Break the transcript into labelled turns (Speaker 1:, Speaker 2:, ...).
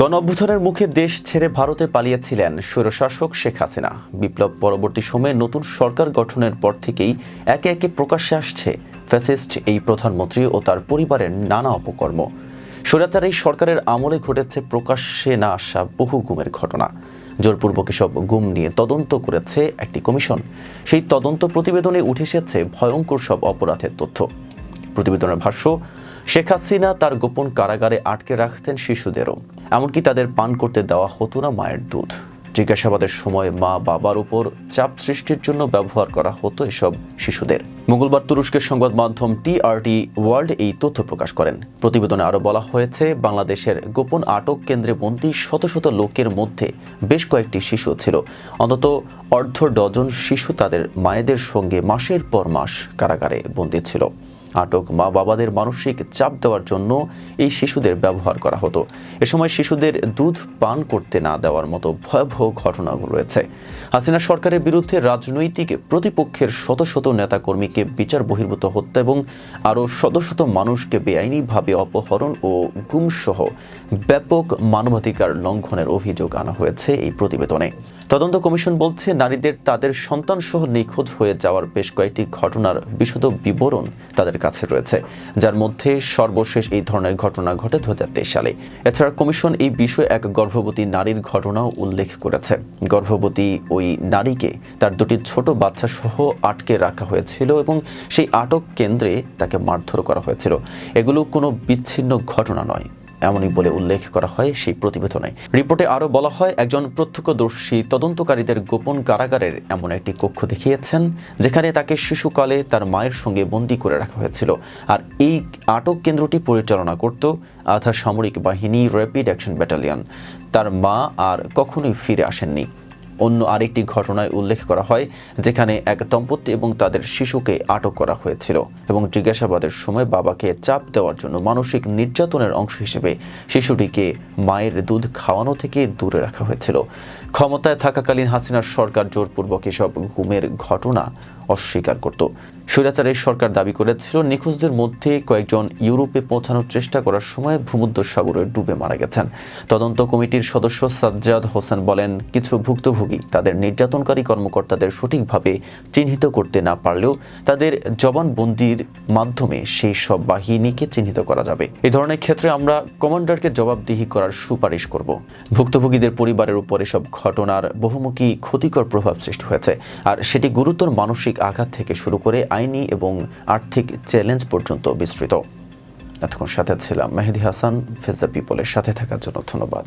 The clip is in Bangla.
Speaker 1: গণ অভ্যুত্থানের মুখে দেশ ছেড়ে ভারতে পালিয়েছিলেন স্বৈরশাসক শেখ হাসিনা। বিপ্লব পরবর্তী সময়ে নতুন সরকার গঠনের পর থেকেই একে একে প্রকাশ্যে আসছে ফ্যাসিস্ট, এই প্রধানমন্ত্রী ও তার পরিবারের নানা অপকর্ম। স্বৈরাচার এই সরকারের আমলে ঘটেছে প্রকাশ্যে না আসা বহু গুমের ঘটনা। জোরপূর্বক এসব গুম নিয়ে তদন্ত করেছে একটি কমিশন। সেই তদন্ত প্রতিবেদনে উঠে এসেছে ভয়ঙ্কর সব অপরাধের তথ্য। প্রতিবেদনের ভাষ্য শেখ হাসিনা তার গোপন কারাগারে আটকে রাখতেন শিশুদেরও। এমনকি তাদের পান করতে দেওয়া হতো না মায়ের দুধ। জিজ্ঞাসাবাদের সময় মা বাবার উপর চাপ সৃষ্টির জন্য ব্যবহার করা হতো এসব শিশুদের। মঙ্গলবার তুরস্কের সংবাদ মাধ্যম টিআরটি ওয়ার্ল্ড এই তথ্য প্রকাশ করেন। প্রতিবেদনে আরও বলা হয়েছে, বাংলাদেশের গোপন আটক কেন্দ্রে বন্দী শত শত লোকের মধ্যে বেশ কয়েকটি শিশু ছিল। অন্তত অর্ধ ডজন শিশু তাদের মায়েদের সঙ্গে মাসের পর মাস কারাগারে বন্দী ছিল। আটক মা বাবাদের মানসিক চাপ দেওয়ার জন্য এই শিশুদের ব্যবহার করা হতো। এ সময় শিশুদের দুধ পান করতে না দেওয়ার মতো ভয়াবহ ঘটনা রয়েছে। হাসিনা সরকারের বিরুদ্ধে রাজনৈতিক প্রতিপক্ষের শত শত নেতাকর্মীকে বিচার বহির্ভূত হত্যা এবং আরও শত শত মানুষকে বেআইনিভাবে অপহরণ ও গুমসহ ব্যাপক মানবাধিকার লঙ্ঘনের অভিযোগ আনা হয়েছে এই প্রতিবেদনে। তদন্ত কমিশন বলছে, নারীদের তাদের সন্তানসহ নিখোঁজ হয়ে যাওয়ার বেশ কয়েকটি ঘটনার বিশদ বিবরণ তাদের কাছে রয়েছে, যার মধ্যে সর্বশেষ এই ধরনের ঘটনা ঘটে দু হাজার তেইশ সালে। এছাড়া কমিশন এই বিষয়ে এক গর্ভবতী নারীর ঘটনাও উল্লেখ করেছে। গর্ভবতী ওই নারীকে তার দুটি ছোট বাচ্চা সহ আটকে রাখা হয়েছিল এবং সেই আটক কেন্দ্রে তাকে মারধর করা হয়েছিল। এগুলো কোনো বিচ্ছিন্ন ঘটনা নয়। এমনই বলে উল্লেখ করা হয় সেই প্রতিবেদনে। রিপোর্টে আরও বলা হয়, একজন প্রত্যক্ষদর্শী তদন্তকারীদের গোপন কারাগারের এমন একটি কক্ষ দেখিয়েছেন, যেখানে তাকে শিশুকালে তার মায়ের সঙ্গে বন্দি করে রাখা হয়েছিল। আর এই আটক কেন্দ্রটি পরিচালনা করত আধা সামরিক বাহিনী র্যাপিড অ্যাকশন ব্যাটালিয়ন। তার মা আর কখনোই ফিরে আসেননি। অন্য আরেকটি ঘটনায় উল্লেখ করা হয়, যেখানে এক দম্পতি এবং তাদের শিশুকে আটক করা হয়েছিল এবং জিজ্ঞাসাবাদের সময় বাবাকে চাপ দেওয়ার জন্য মানসিক নির্যাতনের অংশ হিসেবে শিশুটিকে মায়ের দুধ খাওয়ানো থেকে দূরে রাখা হয়েছিল। ক্ষমতায় থাকাকালীন হাসিনার সরকার জোরপূর্বক এসব ঘুমের ঘটনা অস্বীকার করত। স্বৈরাচারের সরকার দাবি করেছিল, নিখোঁজদের মধ্যে কয়েকজন ইউরোপে পৌঁছানোর চেষ্টা করার সময় ভূমধ্য সাগরে ডুবে মারা গেছেন। তদন্ত কমিটির সদস্য সাজ্জাদ হোসেন বলেন, কিছু ভুক্তভোগী তাদের নির্যাতনকারী কর্মকর্তাদের সঠিকভাবে চিহ্নিত করতে না পারলেও তাদের জবানবন্দির মাধ্যমে সেই সব বাহিনীকে চিহ্নিত করা যাবে। এই ধরনের ক্ষেত্রে আমরা কমান্ডারকে জবাবদিহি করার সুপারিশ করব। ভুক্তভোগীদের পরিবারের উপর এসব ঘটনার বহুমুখী ক্ষতিকর প্রভাব সৃষ্টি হয়েছে, আর সেটি গুরুতর মানসিক আঘাত থেকে শুরু করে আইনি এবং আর্থিক চ্যালেঞ্জ পর্যন্ত বিস্তৃত। এতক্ষণ সাথে ছিলাম মেহেদি হাসান, ফেজা পিপলের সাথে থাকার জন্য ধন্যবাদ।